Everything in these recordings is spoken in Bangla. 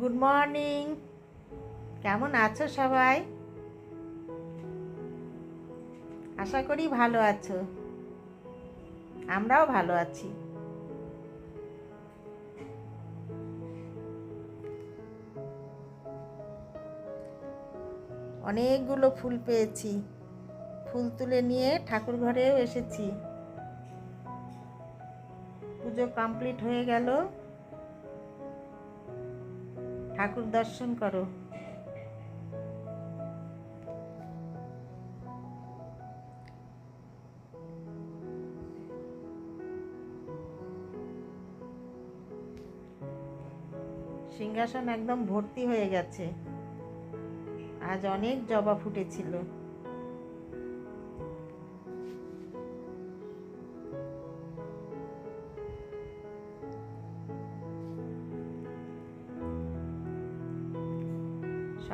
গুড মর্নিং কেমন আছো সবাই? আশা করি ভালো আছো। আমরাও ভালো আছি। অনেকগুলো ফুল পেয়েছি। ফুল তুলে নিয়ে ঠাকুর ঘরেও এসেছি। পুজো কমপ্লিট হয়ে গেল। ঠাকুর দর্শন করো। সিংহাসন একদম ভর্তি হয়ে গেছে। আজ অনেক জবা ফুটেছিল।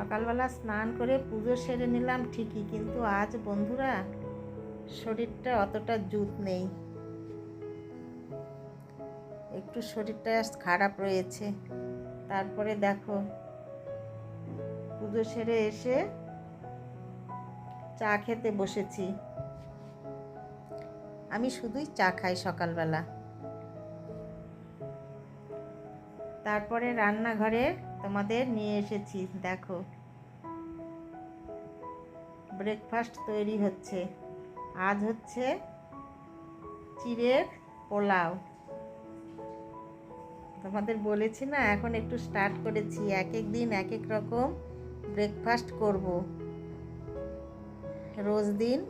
সকালবেলা স্নান করে পুজো সেরে নিলাম ঠিকই, কিন্তু আজ বন্ধুরা, শরীরটা অতটা জুত নেই। একটু শরীরটা খারাপ রয়েছে। তারপরে দেখো, পুজো সেরে এসে চা খেতে বসেছি। আমি শুধুই চা খাই সকালবেলা। তারপরে রান্নাঘরে তোমাদের নিয়ে এসেছি, দেখো। ব্রেকফাস্ট তৈরি হচ্ছে। আজ হচ্ছে চিড়ের পোলাও। তোমাদের বলেছি না, এখন একটু স্টার্ট করেছি। এক এক দিন এক এক রকম ব্রেকফাস্ট করব। রোজ দিন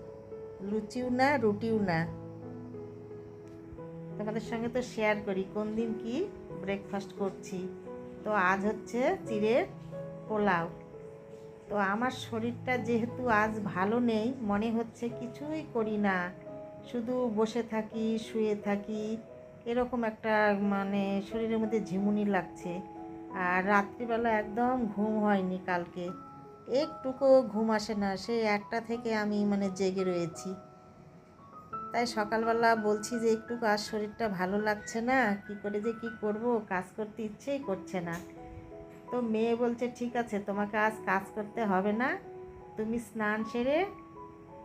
লুচিও না, রুটিও না। তোমাদের সঙ্গে তো শেয়ার করি, কোন দিন কি ব্রেকফাস্ট করছি। তো আজ হচ্ছে চিড়ের পোলাও। তো আমার শরীরটা যেহেতু আজ ভালো নেই, মনে হচ্ছে কিছুই করি না। শুধু বসে থাকি, শুয়ে থাকি, এরকম একটা মানে শরীরের মধ্যে ঝিমুনি লাগছে। আর রাত্রিবেলা একদম ঘুম হয়নি কালকে। একটুকু ঘুম আসে না সেই একটা থেকে আমি মানে জেগে রয়েছি। তাই সকালবেলা বলছি যে একটু আর শরীরটা ভালো লাগছে না, কি করে যে কি করব, কাজ করতে ইচ্ছেই করছে না। তো মেয়ে বলছে, ঠিক আছে, তোমাকে আজ কাজ করতে হবে না, তুমি স্নান সেরে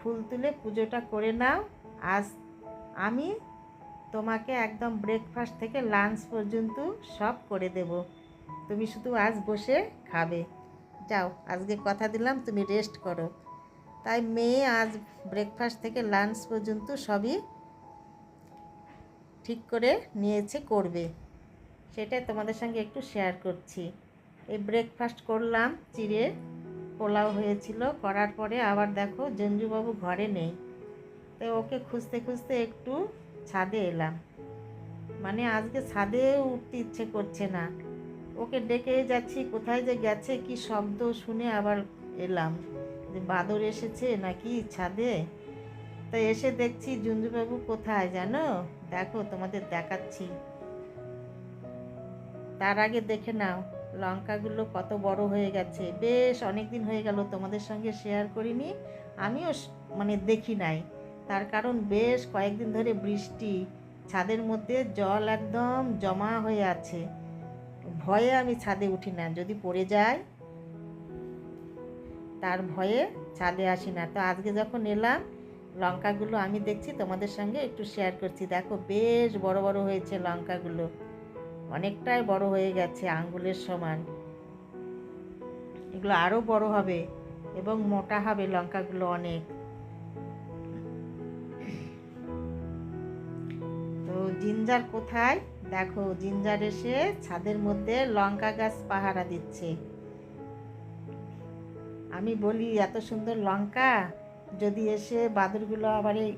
ফুল তুলে পুজোটা করে নাও। আজ আমি তোমাকে একদম ব্রেকফাস্ট থেকে লাঞ্চ পর্যন্ত সব করে দেব। তুমি শুধু আজ বসে খাবে। যাও, আজকে কথা দিলাম, তুমি রেস্ট করো। তাই মেয়ে আজ ব্রেকফাস্ট থেকে লাঞ্চ পর্যন্ত সবই ঠিক করে নিয়েছে, করবে। সেটাই তোমাদের সঙ্গে একটু শেয়ার করছি। এই ব্রেকফাস্ট করলাম, চিড়ে পোলাও হয়েছিল, করার পরে আবার দেখো জঞ্জুবাবু ঘরে নেই। তো ওকে খুঁজতে খুঁজতে একটু ছাদে এলাম। মানে আজকে ছাদে উঠতে ইচ্ছে করছে না। ওকে ডেকে যাচ্ছি, কোথায় যে গেছে, কি শব্দ শুনে আবার এলাম। যে বাদর এসেছে নাকি ছাদে? তো এসে দেখছি জুঞ্জুবাবু কোথায় জানো? দেখো, তোমাদের দেখাচ্ছি। তার আগে দেখে নাও, লঙ্কাগুলো কত বড় হয়ে গেছে। বেশ অনেক দিন হয়ে গেল তোমাদের সঙ্গে শেয়ার করিনি, আমিও মানে দেখি নাই। তার কারণ বেশ কয়েকদিন ধরে বৃষ্টি, ছাদের মধ্যে জল একদম জমা হয়ে আছে। ভয়ে আমি ছাদে উঠি না, যদি পড়ে যায় তার ভয়ে ছাদে আসি না। তো আজকে যখন এলাম, লঙ্কাগুলো আমি দেখছি, তোমাদের সঙ্গে একটু শেয়ার করছি। দেখো, বেশ বড় বড় হয়েছে লঙ্কাগুলো। অনেকটাই বড় হয়ে গেছে আঙ্গুলের সমান। এগুলো আরও বড় হবে এবং মোটা হবে লঙ্কাগুলো অনেক। তো জিঞ্জার কোথায়? দেখো, জিঞ্জার এসে ছাদের মধ্যে লঙ্কা গাছ পাহারা দিচ্ছে। আমি বলি, এত সুন্দর লঙ্কা, যদি এসে বাদুরগুলো আবার এই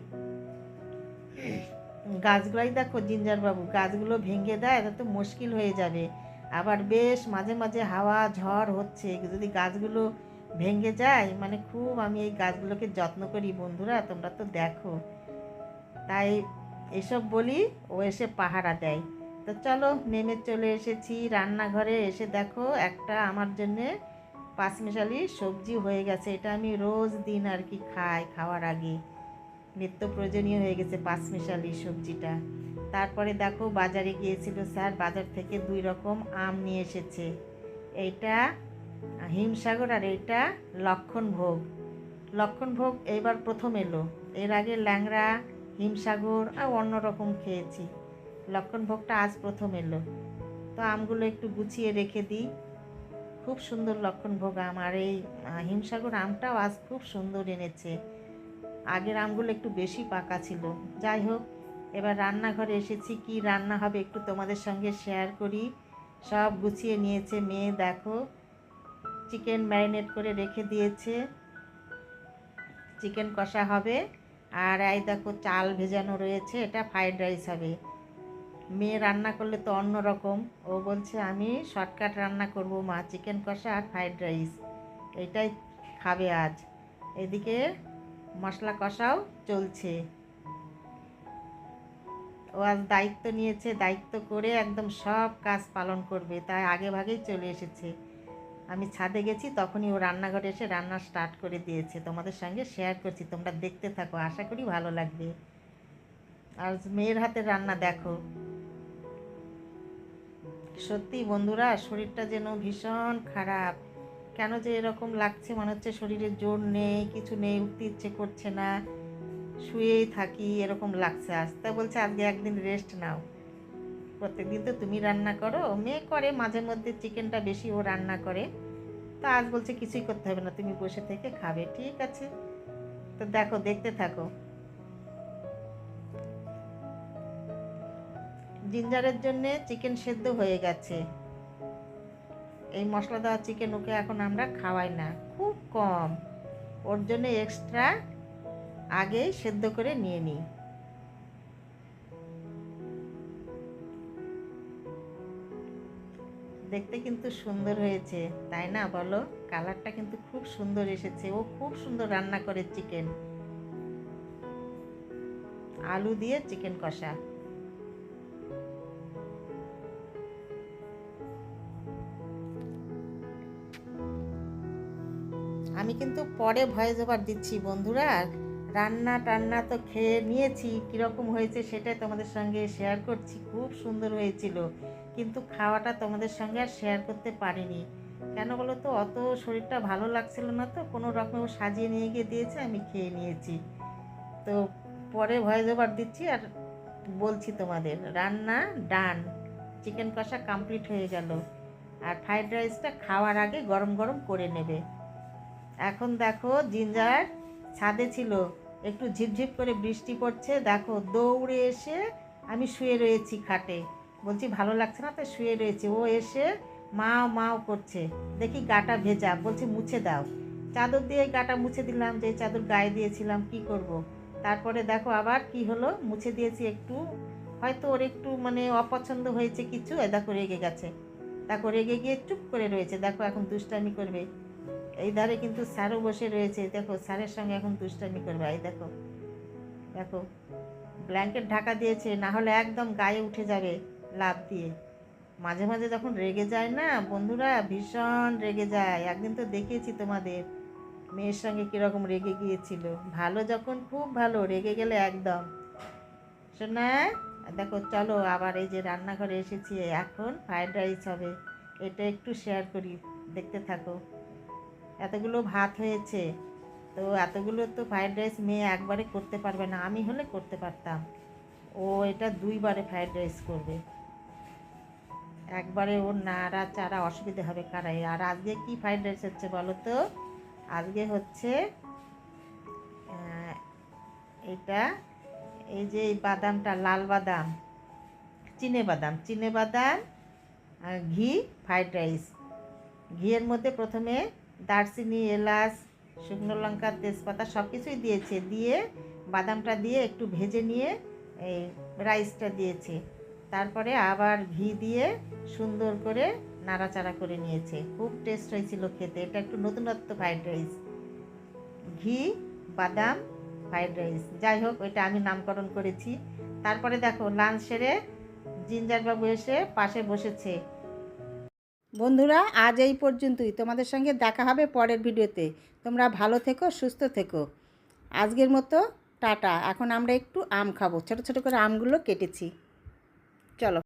গাছগুলোই দেখো জিঞ্জার বাবু গাছগুলো ভেঙে দেয় তা তো মুশকিল হয়ে যাবে। আবার বেশ মাঝে মাঝে হাওয়া, ঝড় হচ্ছে, যদি গাছগুলো ভেঙে যায় মানে খুব আমি এই গাছগুলোকে যত্ন করি, বন্ধুরা, তোমরা তো দেখো। তাই এসব বলি, ও এসে পাহারা দেয়। তো চলো, নেমে চলে এসেছি রান্নাঘরে, এসে দেখো একটা আমার জন্যে পাঁচমিশালি সবজি হয়ে গেছে, এটা আমি রোজ দিন আর কি খাই খাওয়ার আগে। নিত্য প্রয়োজনীয় হয়ে গেছে পাঁচমিশালি সবজিটা। তারপরে দেখো বাজারে গিয়েছিল স্যার, বাজার থেকে দুই রকম আম নিয়ে এসেছে। এইটা হিমসাগর আর এইটা লক্ষণ ভোগ লক্ষণ ভোগ এইবার প্রথম এলো। এর আগে ল্যাংড়া, হিমসাগর আর অন্য রকম খেয়েছি। লক্ষণ ভোগটা আজ প্রথম এলো। তো আমগুলো একটু গুছিয়ে রেখে দিই। খুব সুন্দর লক্ষণ ভোগ। আম আর এই হিমসাগর আমটাও আজ খুব সুন্দর এনেছে। আগের আমগুলো একটু বেশি পাকা ছিল। যাই হোক, এবার রান্নাঘরে এসেছি। কি রান্না হবে একটু তোমাদের সঙ্গে শেয়ার করি। সব গুছিয়ে নিয়েছে মেয়ে, দেখো। চিকেন ম্যারিনেট করে রেখে দিয়েছে। চিকেন কষা হবে। আর এই দেখো, চাল ভেজানো রয়েছে। এটা ফ্রাইড রাইস হবে। মেয়ে রান্না করলে তো অন্য রকম। ও বলছে, আমি শর্টকাট রান্না করব, মা চিকেন কষা আর ফ্রাইড রাইস এটাই খাবে আজ। এদিকে মশলা কষাও চলছে। ও আজ দায়িত্ব নিয়েছে, দায়িত্ব করে একদম সব কাজ পালন করবে। তাই আগে ভাগেই চলে এসেছে। আমি ছাদে গেছি, তখনই ও রান্নাঘরে এসে রান্না স্টার্ট করে দিয়েছে। তোমাদের সঙ্গে শেয়ার করছি, তোমরা দেখতে থাকো, আশা করি ভালো লাগবে। আর মেয়ের হাতের রান্না দেখো। সত্যি বন্ধুরা, শরীরটা যেন ভীষণ খারাপ। কেন যে এরকম লাগছে, মনে হচ্ছে শরীরে জোর নেই, কিছু নেই, উঠতে ইচ্ছে করছে না। শুয়েই থাকি, এরকম লাগছে আজ। তা বলছে, আজকে একদিন রেস্ট নাও। প্রত্যেকদিন তো তুমি রান্না করো। মেয়ে করে, মাঝে মধ্যে চিকেনটা বেশি ও রান্না করে। তা আজ বলছে, কিছুই করতে হবে না, তুমি বসে থেকে খাবে। ঠিক আছে। তো দেখো, দেখতে থাকো। জিঞ্জারের জন্য চিকেন সেদ্ধ হয়ে গেছে। এই মশলা দেওয়া চিকেন ওকে এখন আমরা খাওয়াই না, খুব কম। ওর জন্য এক্সট্রা আগেই সেদ্ধ করে নিয়ে নিই। দেখতে কিন্তু সুন্দর হয়েছে, তাই না বলো? কালারটা কিন্তু খুব সুন্দর এসেছে। ও খুব সুন্দর রান্না করে চিকেন। আলু দিয়ে চিকেন কষা। আমি কিন্তু পরে ভয়েস ওভার দিচ্ছি, বন্ধুরা। রান্না টান্না তো খেয়ে নিয়েছি, কীরকম হয়েছে সেটাই তোমাদের সঙ্গে শেয়ার করছি, খুব সুন্দর হয়েছিল। কিন্তু খাওয়াটা তোমাদের সঙ্গে আর শেয়ার করতে পারিনি। কেন বলো তো, অত শরীরটা ভালো লাগছিল না তো, কোনো রকম সাজিয়ে নিয়ে গিয়ে দিয়েছে, আমি খেয়ে নিয়েছি। তো পরে ভয়েস ওভার দিচ্ছি আর বলছি তোমাদের, রান্না ডান চিকেন কষা কমপ্লিট হয়ে গেল। আর ফ্রাইড রাইসটা খাওয়ার আগে গরম গরম করে নেবে। এখন দেখো জিঞ্জার ছাদে ছিল। একটু ঝিপঝিপ করে বৃষ্টি পড়ছে। দেখো দৌড়ে এসে আমি শুয়ে রয়েছি খাটে। বলছি, ভালো লাগছে না তো? শুয়ে রয়েছে। ও এসে মাও মাও করছে। দেখি গাটা ভেজা। বলছে, মুছে দাও। চাদর দিয়ে গাটা মুছে দিলাম, যে চাদর গায়ে দিয়েছিলাম, কি করব। তারপরে দেখো আবার কি হলো? মুছে দিয়েছি একটু। হয়তো ওর একটু মানে অপছন্দ হয়েছে কিছু। দেখো রেগে গেছে। দেখো রেগে গিয়ে চুপ করে রয়েছে। দেখো এখন দুষ্টামি করবে। এই ধারে কিন্তু স্যারও বসে রয়েছে। দেখো, স্যারের সঙ্গে এখন দুষ্টামি করবে। এই দেখো দেখো ব্ল্যাঙ্কেট ঢাকা দিয়েছে, না হলে একদম গায়ে উঠে যাবে লাভ দিয়ে। মাঝে মাঝে যখন রেগে যায় না, বন্ধুরা, ভীষণ রেগে যায়। একদিন তো দেখিয়েছি তোমাদের, মেয়ের সঙ্গে কীরকম রেগে গিয়েছিল। ভালো যখন, খুব ভালো, রেগে গেলে একদম। শোনা দেখো, চলো আবার এই যে রান্নাঘরে এসেছি, এখন ফ্রাইড রাইস হবে। এটা একটু শেয়ার করি, দেখতে থাকো। এতগুলো ভাত হয়েছে, তো এতগুলো তো ফ্রায়েড রাইস মেয়ে একবারে করতে পারবে না, আমি হলে করতে পারতাম। ও এটা দুইবারে ফ্রায়েড রাইস করবে। একবারে ওর নাড়া চারা অসুবিধা হবে কারাই। আর আজকে কি ফ্রাইড রাইস হচ্ছে বলো তো? আজকে হচ্ছে এটা এই যে বাদামটা, লাল বাদাম, চিনে বাদাম চিনে বাদাম ঘি ফ্রাইড রাইস ঘিয়ের মধ্যে প্রথমে দারচিনি, এলাচ, শুকনো লঙ্কা, তেজপাতা সব কিছুই দিয়েছে। দিয়ে বাদামটা দিয়ে একটু ভেজে নিয়ে এই রাইসটা দিয়েছে। তারপরে আবার ঘি দিয়ে সুন্দর করে নাড়াচাড়া করে নিয়েছে। খুব টেস্ট হয়েছিল খেতে। এটা একটু নতুনত্ব ফ্রাইড রাইস ঘি, বাদাম ফ্রাইড রাইস যাই হোক, ওইটা আমি নামকরণ করেছি। তারপরে দেখো লাঞ্চ সেরে জিঞ্জারবাবু এসে পাশে বসেছে। বন্ধুরা, আজ এই পর্যন্তই। তোমাদের সঙ্গে দেখা হবে পরের ভিডিওতে। তোমরা ভালো থেকো, সুস্থ থেকো। আজকের মতো টাটা। এখন আমরা একটু আম খাব। ছোট ছোট করে আমগুলো কেটেছি। চলো।